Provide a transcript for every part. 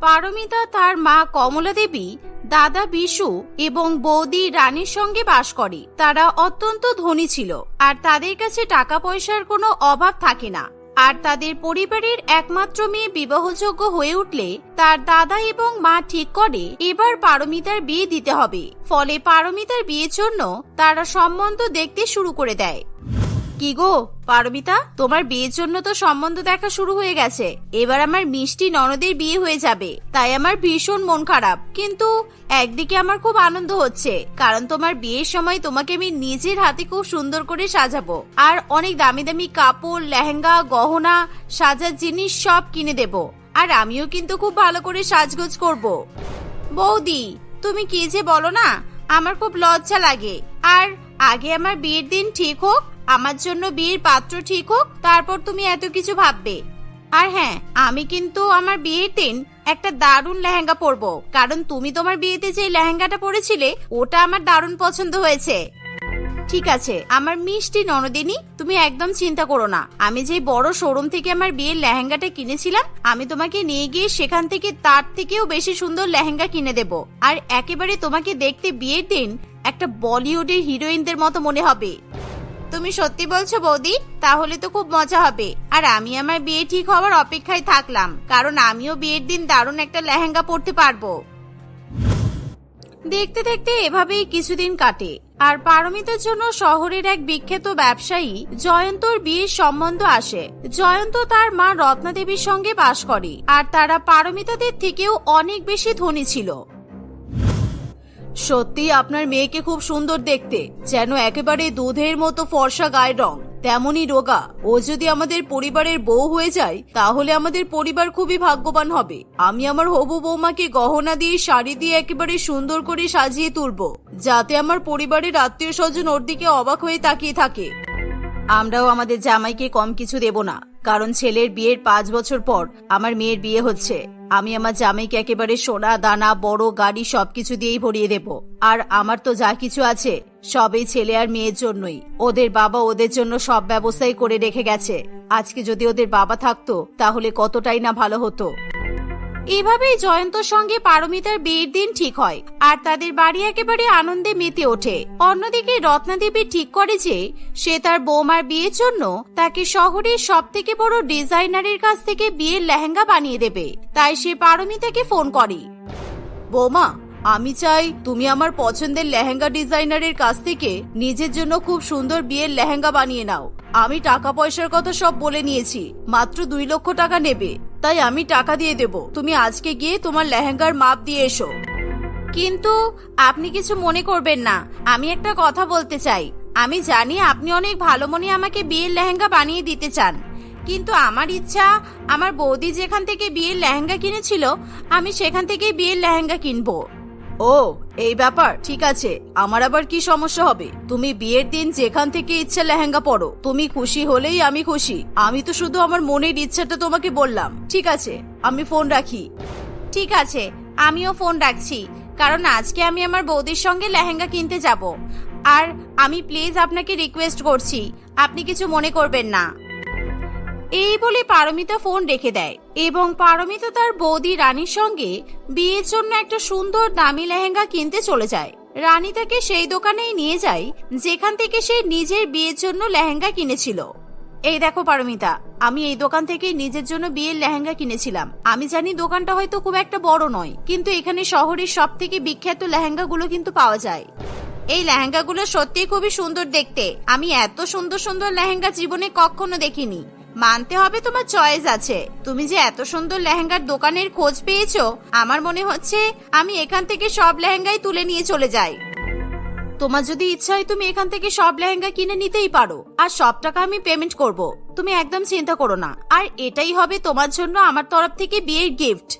পারমিতা তার মা কমলা দেবী দাদা বিশু এবং বৌদি রানীর সঙ্গে বাস করে। তারা অত্যন্ত ধনী ছিল আর তাদের কাছে টাকা পয়সার কোনো অভাব থাকে না। আর তাদের পরিবারের একমাত্র মেয়ে বিবাহযোগ্য হয়ে উঠলে তার দাদা এবং মা ঠিক করে এবার পারমিতার বিয়ে দিতে হবে। ফলে পারমিতার বিয়ের জন্য তারা সম্বন্ধ দেখতে শুরু করে দেয়। কি গো? পারমিতা, তোমার বিয়ের জন্য তো সম্বন্ধ দেখা শুরু হয়ে গেছে। এবার আমার মিষ্টি ননদের বিয়ে হয়ে যাবে। তাই আমার ভীষণ মন খারাপ। কিন্তু একদিকে আমার খুব আনন্দ হচ্ছে। কারণ তোমার বিয়ের সময় তোমাকে আমি নিজের হাতে খুব সুন্দর করে সাজাবো। আর অনেক দামি দামি কাপড়, লেহেঙ্গা, গহনা, সাজার জিনিস সব কিনে দেব। আর আমিও কিন্তু খুব ভালো করে সাজগোজ করব। বৌদি, তুমি কি যে বলো না? আমার খুব লজ্জা লাগে। আর আগে আমার বিয়ের দিন ঠিক হোক আমার জন্য বিয়ের পাত্র ঠিক হোক, তারপর তুমি এত কিছু ভাববে। আর হ্যাঁ আমি কিন্তু আমার বিয়ের দিন একটা দারুণ লেহেঙ্গা পরবো, কারণ তুমি তোমার বিয়েতে যে লেহেঙ্গাটা পরেছিলে, ওটা আমার দারুণ পছন্দ হয়েছে। ঠিক আছে, আমার মিষ্টি ননদিনী, তুমি একদম চিন্তা করো না। আমি যে বড় শোরুম থেকে আমার বিয়ের লেহেঙ্গাটা কিনেছিলাম, আমি তোমাকে নিয়ে গিয়ে সেখান থেকে তার থেকেও বেশি সুন্দর লেহেঙ্গা কিনে দেব। আর একেবারে তোমাকে দেখতে বিয়ের দিন একটা বলিউডের হিরোইনদের মতো মনে হবে। তুমি সত্যি বলছো বৌদি? তাহলে তো খুব মজা হবে। আর আমি আমার বিয়ে ঠিক হওয়ার অপেক্ষায় থাকলাম, কারণ আমিও বিয়ের দিন দারুণ একটা লেহেঙ্গা পরতে পারব। দেখতে দেখতে এভাবেই কিছুদিন কাটে। আর পারমিতার জন্য শহরের এক বিখ্যাত ব্যবসায়ী জয়ন্তর বিয়ের সম্বন্ধ আসে। জয়ন্ত তার মা রত্না দেবীর সঙ্গে বাস করে, আর তারা পারমিতাদের থেকেও অনেক বেশি ধনী ছিল। সত্যি, আপনার মেয়েকে খুব সুন্দর দেখতে, যেন একেবারে দুধের মতো ফর্সা গায়ের রং, তেমনই রোগা। ও যদি আমাদের পরিবারের বউ হয়ে যায়, তাহলে আমাদের পরিবার খুবই ভাগ্যবান হবে। আমি আমার হবু বৌমাকে গহনা দিয়ে, শাড়ি দিয়ে একেবারে সুন্দর করে সাজিয়ে তুলব, যাতে আমার পরিবারের আত্মীয় স্বজন ওর দিকে অবাক হয়ে তাকিয়ে থাকে। আমরাও আমাদের জামাইকে কম কিছু দেব না, কারণ ছেলের বিয়ের পাঁচ বছর পর আমার মেয়ের বিয়ে হচ্ছে। আমি আমার জামাইকে একেবারে সোনা, দানা, বড় গাড়ি সবকিছু দিয়েই ভরিয়ে দেব। আর আমার তো যা কিছু আছে, সবই ছেলে আর মেয়ের জন্যই। ওদের বাবা ওদের জন্য সব ব্যবস্থাই করে রেখে গেছে। আজকে যদি ওদের বাবা থাকতো, তাহলে কতটাই না ভালো হতো। এভাবেই জয়ন্তর সঙ্গে পারমিতার বিয়ের দিন ঠিক হয়, আর তাদের বাড়ি একেবারে আনন্দে মেতে ওঠে। অন্যদিকে রত্নাদেবী ঠিক করে যে, সে তার বৌমার বিয়ের জন্য তাকে শহরের সব থেকে বড় ডিজাইনারের কাছ থেকে বিয়ের লেহেঙ্গা বানিয়ে দেবে। তাই সে পারমিতাকে ফোন করে। বৌমা, আমি চাই তুমি আমার পছন্দের লেহেঙ্গা ডিজাইনারের কাছ থেকে নিজের জন্য খুব সুন্দর বিয়ের লেহেঙ্গা বানিয়ে নাও। আমি টাকা পয়সার কথা সব বলে নিয়েছি, মাত্র দুই লক্ষ টাকা নেবে। তাই আমি টাকা দিয়ে দেব। তুমি আজকে গিয়ে তোমার লেহেঙ্গার মাপ দিয়ে এসো। কিন্তু আপনি কিছু মনে করবেন না। আমি একটা কথা বলতে চাই। আমি জানি আপনি অনেক ভালো মনে আমাকে বিয়ের লেহেঙ্গা বানিয়ে দিতে চান। কিন্তু আমার ইচ্ছা, আমার বৌদি যেখান থেকে বিয়ের লেহেঙ্গা কিনেছিল, আমি সেখান থেকে বিয়ের লেহেঙ্গা কিনবো। ও এই ব্যাপার, ঠিক আছে। আমার আবার কি সমস্যা হবে? তুমি বিয়ের দিন যেখান থেকে ইচ্ছা লেহেঙ্গা পরো, তুমি খুশি হলেই আমি খুশি। আমি তো শুধু আমার মনের ইচ্ছাটা তোমাকে বললাম। ঠিক আছে, আমি ফোন রাখি। ঠিক আছে, আমিও ফোন রাখছি। কারণ আজকে আমি আমার বৌদির সঙ্গে লেহেঙ্গা কিনতে যাব। আর আমি প্লিজ আপনাকে রিকোয়েস্ট করছি। আপনি কিছু মনে করবেন না। এই বলে পারমিতা ফোন রেখে দেয় এবং পারমিতা তার বৌদি রানীর সঙ্গে বিয়ের জন্য একটা সুন্দর দামি লেহেঙ্গা কিনতে চলে যায়। রানী তাকে সেই দোকানেই নিয়ে যায়, যেখান থেকে সে নিজের বিয়ের জন্য লেহেঙ্গা কিনেছিল। এই দেখো পারমিতা, আমি এই দোকান থেকে নিজের জন্য বিয়ের লেহেঙ্গা কিনেছিলাম। আমি জানি দোকানটা হয়তো খুব একটা বড় নয়, কিন্তু এখানে শহরের সব থেকে বিখ্যাত লেহেঙ্গাগুলো কিন্তু পাওয়া যায়। এই লেহেঙ্গাগুলো সত্যি খুবই সুন্দর দেখতে। আমি এত সুন্দর সুন্দর লেহেঙ্গা জীবনে কখনো দেখিনি। মানতে হবে তোমার চয়েস আছে। তুমি যে এত সুন্দর লেহেঙ্গার দোকানের খোঁজ পেয়েছ, আমার মনে হচ্ছে আমি এখান থেকে সব লেহেঙ্গাই তুলে নিয়ে চলে যাই। তোমার যদি ইচ্ছা হয় তুমি এখান থেকে সব লেহেঙ্গা কিনে নিতেই পারো, আর সব টাকা আমি পেমেন্ট করব। তুমি একদম চিন্তা করো না। আর এটাই হবে তোমার জন্য আমার তরফ থেকে বিয়ের গিফট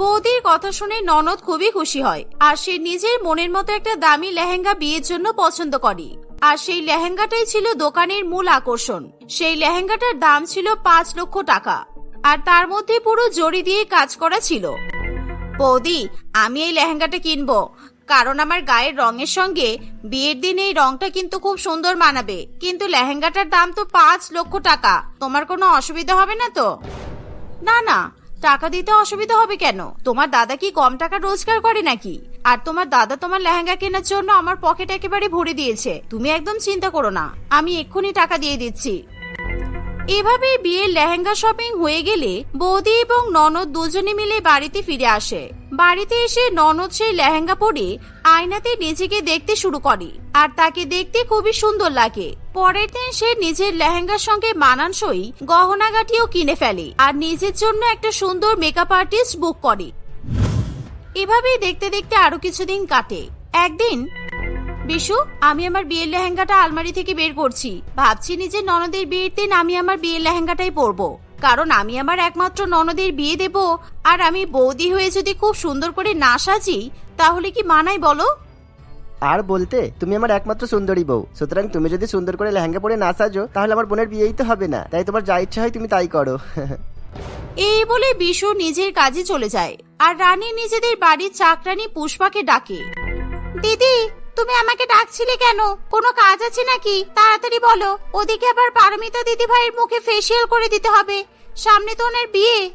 বৌদির কথা শুনে ননদ খুবই খুশি হয়, আর সে নিজের মনের মতো একটা দামি লেহেঙ্গা বিয়ের জন্য পছন্দ করে। আর সেই লেহেঙ্গাটাই ছিল দোকানের মূল আকর্ষণ। সেই লেহেঙ্গাটার দাম ছিল পাঁচ লক্ষ টাকা, আর তার মধ্যে পুরো জড়ি দিয়ে কাজ করা ছিল। বৌদি, আমি এই লেহেঙ্গাটা কিনবো, কারণ আমার গায়ের রঙের সঙ্গে বিয়ের দিন এই রংটা কিন্তু খুব সুন্দর মানাবে। কিন্তু লেহেঙ্গাটার দাম তো পাঁচ লক্ষ টাকা, তোমার কোনো অসুবিধা হবে না তো? না না টাকা দিতে অসুবিধা হবে কেন? তোমার দাদা কি কম টাকা রোজগার করে নাকি? আর তোমার দাদা তোমার লেহেঙ্গা কেনার জন্য আমার পকেট একেবারে ভরে দিয়েছে। তুমি একদম চিন্তা করো না, আমি এক্ষুনি টাকা দিয়ে দিচ্ছি। এভাবে বিয়ের লেহেঙ্গা শপিং হয়ে গেলে বৌদি এবং ননদ দুজনে মিলে বাড়িতে ফিরে আসে। বাড়িতে এসে ননদ সেই লেহেঙ্গা পরে আয়নাতে নিজেকে দেখতে শুরু করে। আর তাকে দেখতে খুবই সুন্দর লাগে। পরের দিন সে নিজের লেহেঙ্গার সঙ্গে মানানসই গহনাগাটিও কিনে ফেলে আর নিজের জন্য একটা সুন্দর মেকআপ আর্টিস্ট বুক করে। এভাবেই দেখতে দেখতে আরও কিছুদিন কাটে। একদিন, বিশু, আমি আমার বিয়ের লেহেঙ্গাটা আলমারি থেকে বের করছি। ভাবছি নিজের ননদের বিয়ের দিন আমি আমার বিয়ের লেহেঙ্গাটাই পরবো। কারণ আমি আমার একমাত্র ননদের বিয়ে দেব। আর আমি বৌদি হয়ে যদি খুব সুন্দর করে না সাজি তাহলে কি মানাই বলো? আর বলতে তুমি আমার একমাত্র সুন্দরী বউ। সুতরাং তুমি যদি সুন্দর করে লেহেঙ্গা পরে না সাজো তাহলে আমার বোনের বিয়েই তো হবে না। তাই তোমার যা ইচ্ছা হয় তুমি তাই করো। এই বলে বিশু নিজের কাজে চলে যায় আর রানী নিজেদের বাড়ির চাকরানি পুষ্পাকে ডাকে। দিদি তুমি আমাকে ডাকছিলে কেন? কোনো কাজ আছে নাকি? তাড়াতাড়ি বলো। ওদিকে আবার পারমিতা দিদি ভাইয়ের মুখে ফেসিয়াল করে দিতে হবে। সামনে তো ওনার বিয়ে।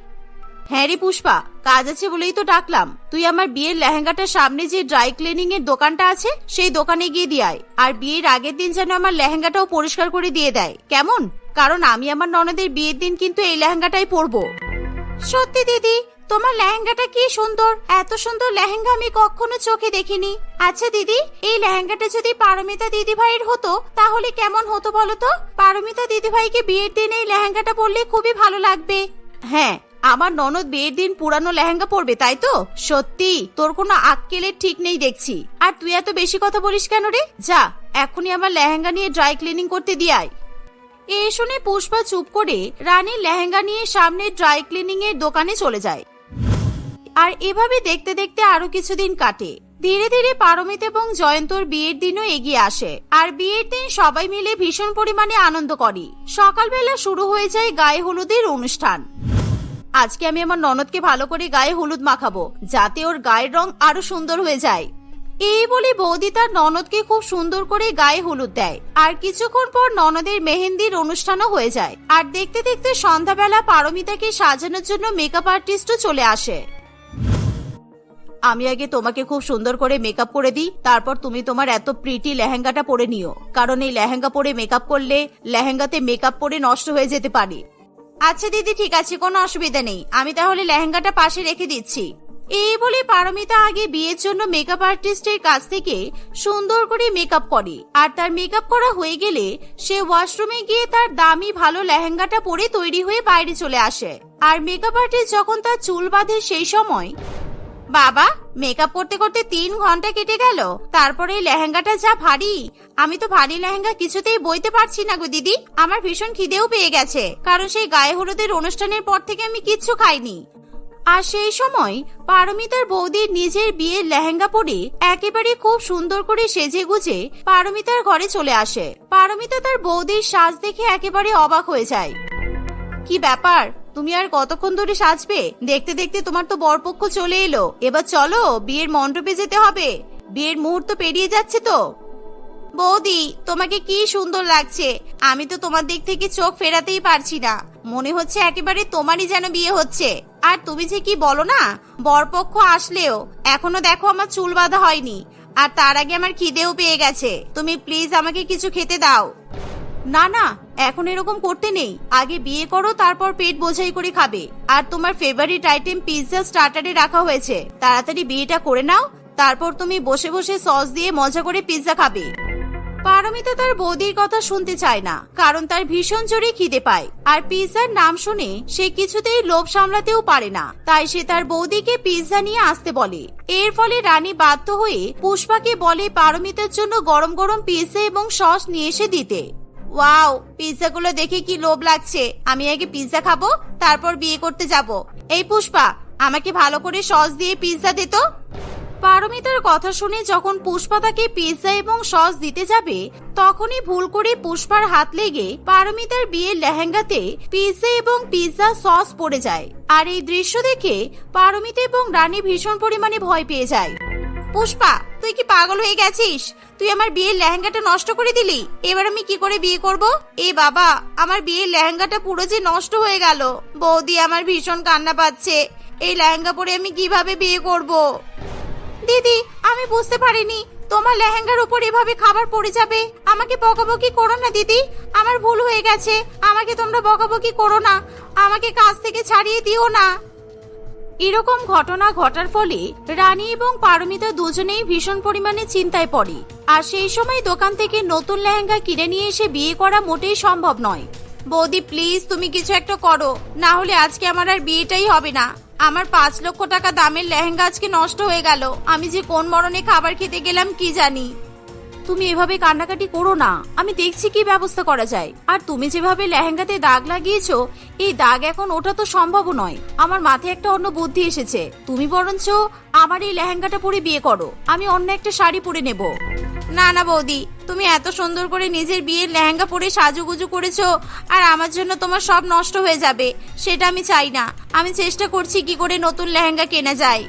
হ্যাঁ রে পুষ্পা কাজ আছে বলেই তো ডাকলাম। তুই আমার বিয়ের লেহেঙ্গাটার সামনে যে ড্রাই ক্লিনিং এর দোকানটা আছে সেই দোকানে গিয়ে দিয়ে আয়। আর বিয়ের আগের দিন যেন আমার লেহেঙ্গাটাও পরিষ্কার করে দিয়ে দেয়। কেমন? কারণ আমি আমার ননদের বিয়ের দিন কিন্তু এই লেহেঙ্গাটাই পরবো। সত্যি দিদি তোমার লেহেঙ্গাটা কি সুন্দর? এত সুন্দর লেহেঙ্গা আমি কখনো চোখে দেখিনি। আচ্ছা দিদি, এই লেহেঙ্গাটা যদি পারমিতা দিদি ভাইয়ের হতো, তাহলে কেমন হতো বলো তো? পারমিতা দিদি ভাইকে বিয়ের দিন এই লেহেঙ্গাটা পরলে খুবই ভালো লাগবে। হ্যাঁ আমার ননদ বিয়ের দিন পুরানো লেহেঙ্গা পরবে, তাই তো? সত্যি, তোর কোনো আক্কেলের ঠিক নেই দেখছি। আর তুই এত বেশি কথা বলিস কেন রে? যা, এখনই আমার লেহেঙ্গা নিয়ে ড্রাই ক্লিনিং করতে দিয়ে আয়। এ শুনে পুষ্পা চুপ করে রানীর লেহেঙ্গা নিয়ে সামনে ড্রাই ক্লিনিং এর দোকানে চলে যায়। আর এভাবে দেখতে দেখতে আরও কিছুদিন কাটে। ধীরে ধীরে পারমিত এবং জয়ন্তর বিয়ের দিনও এগিয়ে আসে। আর বিয়ের দিন সবাই মিলে ভীষণ পরিমাণে আনন্দ করি। সকালবেলা শুরু হয়ে যায় গায়ে হলুদের অনুষ্ঠান। আজকে আমি আমার ননদকে ভালো করে গায়ে হলুদ মাখাবো, যাতে ওর গায়ের রং আরও সুন্দর হয়ে যায়। এই বলে বৌদি তার ননদকে খুব সুন্দর করে গায়ে হলুদ দেয়। আর কিছুক্ষণ পর ননদের মেহেন্দির অনুষ্ঠানও হয়ে যায়। আর দেখতে দেখতে সন্ধ্যাবেলা পারমিতাকে সাজানোর জন্য মেকআপ আর্টিস্টও চলে আসে। আমি আগে তোমাকে খুব সুন্দর করে মেকআপ করে দিই, তারপর তুমি তোমার এত প্রিটি লেহেঙ্গাটা পরে নিও। কারণ এই লেহেঙ্গা পরে মেকআপ করলে লেহেঙ্গাতে মেকআপ পরে নষ্ট হয়ে যেতে পারে। আচ্ছা দিদি, ঠিক আছে, কোনো অসুবিধা নেই। আমি তাহলে লেহেঙ্গাটা পাশে রেখে দিচ্ছি। এই বলে পারমিতা আগে বিয়ের জন্য মেকআপ আর্টিস্টের কাছ থেকে সুন্দর করে মেকআপ করে। আর তার মেকআপ করা হয়ে গেলে সে ওয়াশরুমে গিয়ে তার দামি ভালো লেহেঙ্গাটা পরে তৈরি হয়ে বাইরে চলে আসে। আর মেকআপ আর্টিস্ট যখন তার চুল বাঁধে সেই সময় বাবা মেকআপ করতে করতে তিন ঘণ্টা কেটে গেল। তারপরে এই লেহেঙ্গাটা যা ভারী। আমি তো ভারী লেহেঙ্গা কিছুতেই বইতে পারছি না গো দিদি। আমার ভীষণ খিদেও পেয়ে গেছে। কারণ সেই গায়ে হলুদের অনুষ্ঠানের পর থেকে আমি কিচ্ছু খাইনি। আর সেই সময় পারমিতার বৌদির নিজের বিয়ের লেহেঙ্গা পরে একেবারে খুব সুন্দর করে সেজে গুজে পারমিতার ঘরে চলে আসে। পারমিতা তার বৌদির সাজ দেখে একেবারে অবাক হয়ে যায়। কি ব্যাপার? তুমি আর কতক্ষণ ধরে সাজবে? দেখতে দেখতে তোমার তো বরপক্ষ চলে এলো। এবার চলো, বিয়ের মণ্ডপে যেতে হবে। বিয়ের মুহূর্ত পেরিয়ে যাচ্ছে তো। বৌদি, তোমাকে কি সুন্দর লাগছে। আমি তো তোমার দিক থেকে চোখ ফেরাতেই পারছি না। মনে হচ্ছে একেবারে তোমারই যেন বিয়ে হচ্ছে। আর তুমি যে কি বলো না? বরপক্ষ আসলেও। এখনও দেখো আমার চুল বাঁধা হয়নি। আর তার আগে আমার খিদেও পেয়ে গেছে। তুমি প্লিজ আমাকে কিছু খেতে দাও। না না, এখন এরকম করতে নেই। আগে বিয়ে করো, তারপর পেট বোঝাই করে খাবে। আর তোমার ফেভারিট আইটেম পিৎজা স্টার্টারে রাখা হয়েছে। তাড়াতাড়ি বিয়েটা করে নাও, তারপর তুমি বসে বসে সস দিয়ে মজা করে পিৎজা খাবে। পারমিতা তার বৌদির কথা শুনতে চায় না, কারণ তার ভীষণ জোরে খিদে পায়। আর পিৎজার নাম শুনে সে কিছুতেই লোভ সামলাতেও পারে না। তাই সে তার বৌদিকে পিৎজা নিয়ে আসতে বলে। এর ফলে রানী বাধ্য হয়ে পুষ্পাকে বলে পারমিতার জন্য গরম গরম পিৎজা এবং সস নিয়ে এসে দিতে। ওয়াও, পিৎজাগুলো দেখে কি লোভ লাগছে। আমি আগে পিৎজা খাব, তারপর বিয়ে করতে যাব। এই পুষ্পা, আমাকে ভালো করে সস দিয়ে পিৎজা দে তো। পারমিতার কথা শুনে যখন পুষ্পা তাকে পিৎজা এবং সস দিতে যাবে, তখনই ভুল করে পুষ্পার হাত লেগে পারমিতার বিয়ের লেহেঙ্গাতে পিৎজা এবং পিৎজা সস পড়ে যায়। আর এই দৃশ্য দেখে পারমিতা এবং রানী ভীষণ পরিমাণে ভয় পেয়ে যায়। পুষ্পা তুই কি পাগল হয়ে গেছিস? তুই আমার বিয়ের লেহেঙ্গাটা নষ্ট করে দিলি? এবার আমি কি করে বিয়ে করব? এ বাবা, আমার বিয়ের লেহেঙ্গাটা পুরো যে নষ্ট হয়ে গেল। বৌদি আমার ভীষণ কান্না পাচ্ছে। এই লেহেঙ্গা পরে আমি কীভাবে বিয়ে করব? দিদি, আমি বুঝতে পারিনি। তোমার লেহেঙ্গার উপর এভাবে খাবার পড়ে যাবে? আমাকে বকাবকি করো না দিদি। আমার ভুল হয়ে গেছে। আমাকে তোমরা বকাবকি করো না। আমাকে কাজ থেকে ছাড়িয়ে দিও না। এরকম ঘটনা ঘটার ফলে রানী এবং পারমিতা দুজনেই ভীষণ পরিমাণে চিন্তায় পড়ে। আর সেই সময় দোকান থেকে নতুন লেহেঙ্গা কিনে নিয়ে এসে বিয়ে করা মোটেই সম্ভব নয়। বৌদি প্লিজ তুমি কিছু একটা করো, না হলে আজকে আমার আর বিয়েটাই হবে না। আমার পাঁচ লক্ষ টাকা দামের লেহেঙ্গা আজকে নষ্ট হয়ে গেল। আমি যে কোন মরণে খাবার খেতে গেলাম কি জানি। তুমি এভাবে কান্নাকাটি করো না। আমি দেখছি কি ব্যবস্থা করা যায়। আর তুমি যেভাবে লেহেঙ্গাতে দাগ লাগিয়েছো, এই দাগ এখন ওটা তো সম্ভব নয়। আমার মাথায় একটা অন্য বুদ্ধি এসেছে। তুমি বরঞ্চ আমার এই লেহেঙ্গাটা পরে বিয়ে করো। আমি অন্য একটা শাড়ি পরে নেব। না না, বৌদি। তুমি এত সুন্দর করে নিজের বিয়ের লেহেঙ্গা পরে সাজুগুজু করেছ, আর আমার জন্য তোমার সব নষ্ট হয়ে যাবে। সেটা আমি চাই না। আমি চেষ্টা করছি কি করে নতুন লেহেঙ্গা কেনা যায়।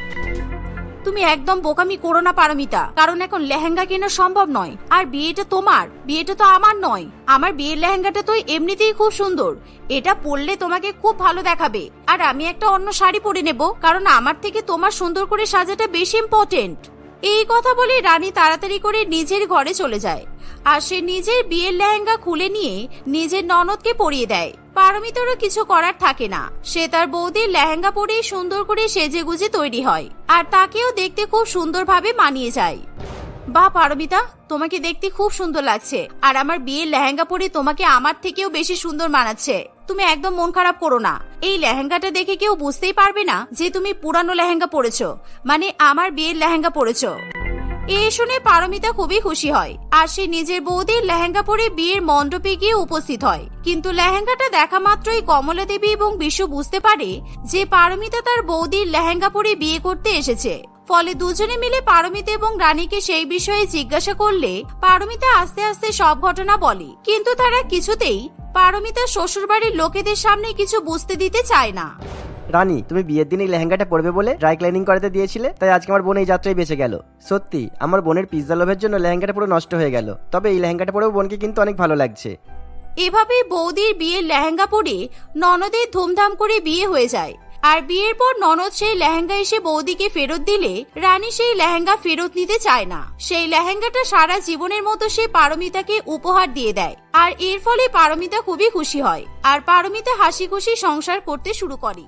তুমি একদম বোকামি করো না, পারমিতা। কারণ এখন লেহেঙ্গা কেনা সম্ভব নয়। আর বিয়েটা তোমার। বিয়েটা তো আমার নয়। আমার বিয়ের লেহেঙ্গাটা তো এমনিতেই খুব সুন্দর। এটা পরলে তোমাকে খুব ভালো দেখাবে। আর আমি একটা অন্য শাড়ি পরে নেব, কারণ আমার থেকে তোমার সুন্দর করে সাজাটা বেশি ইম্পর্টেন্ট এই কথা বলে রানী তাড়াতাড়ি করে নিজের ঘরে চলে যায়। আর সে নিজের বিয়ের লেহেঙ্গা খুলে নিয়ে নিজের ননদকে পরিয়ে দেয়। পারমিতারও কিছু করার থাকে না। সে তার বৌদির লেহেঙ্গা পরে সুন্দর করে সেজে গুজে তৈরি হয় আর তাকেও দেখতে খুব সুন্দরভাবে মানিয়ে যায়। বা পারমিতা, তোমাকে দেখতে খুব সুন্দর লাগছে। আর আমার বিয়ের লেহেঙ্গা পরে তোমাকে আমার থেকেও বেশি সুন্দর মানাচ্ছে। তুমি একদম মন খারাপ করো না। এই লেহেঙ্গাটা দেখে কেউ বুঝতেই পারবে না যে তুমি পুরানো লেহেঙ্গা পরেছো। মানে আমার বিয়ের লেহেঙ্গা পরেছো। এই শুনে পারমিতা খুবই খুশি হয়, আর সে নিজের বৌদির লেহেঙ্গা পরে বিয়ের মণ্ডপে গিয়ে উপস্থিত হয়। কিন্তু লেহেঙ্গাটা দেখা মাত্রই কমলা দেবী এবং বিশু বুঝতে পারে যে পারমিতা তার বৌদির লেহেঙ্গা পরে বিয়ে করতে এসেছে। ফলে দুজনে মিলে পারমিতা এবং রানীকে সেই বিষয়ে জিজ্ঞাসা করলে পারমিতা আস্তে আস্তে সব ঘটনা বলে। কিন্তু তারা কিছুতেই পারমিতা শ্বশুরবাড়ির লোকেদের সামনে কিছু বুঝতে দিতে চায় না। রানী, তুমি বিয়ের দিন এই লেহেঙ্গাটা পরবে বলে ড্রাই ক্লিনিং করাতে দিয়েছিলে, তাই আজকে আমার বোন এই যাত্রায় বেঁচে গেল। সত্যি, আমার বোনের পিৎজা লোভের জন্য লেহেঙ্গাটা পুরো নষ্ট হয়ে গেল, তবে এই লেহেঙ্গাটা পরেও বোনকে কিন্তু অনেক ভালো লাগছে। এভাবে বৌদির বিয়ের লেহেঙ্গা পরে ননদের ধুমধাম করে বিয়ে হয়ে যায়। আর বিয়ের পর ননদ সেই লেহেঙ্গা এসে বৌদিকে ফেরত দিলে, রানী সেই লেহেঙ্গা ফেরত নিতে চায় না। সেই লেহেঙ্গাটা সারা জীবনের মতো সে পারমিতাকে উপহার দিয়ে দেয়। আর এর ফলে পারমিতা খুবই খুশি হয়, আর পারমিতা হাসি খুশি সংসার করতে শুরু করে।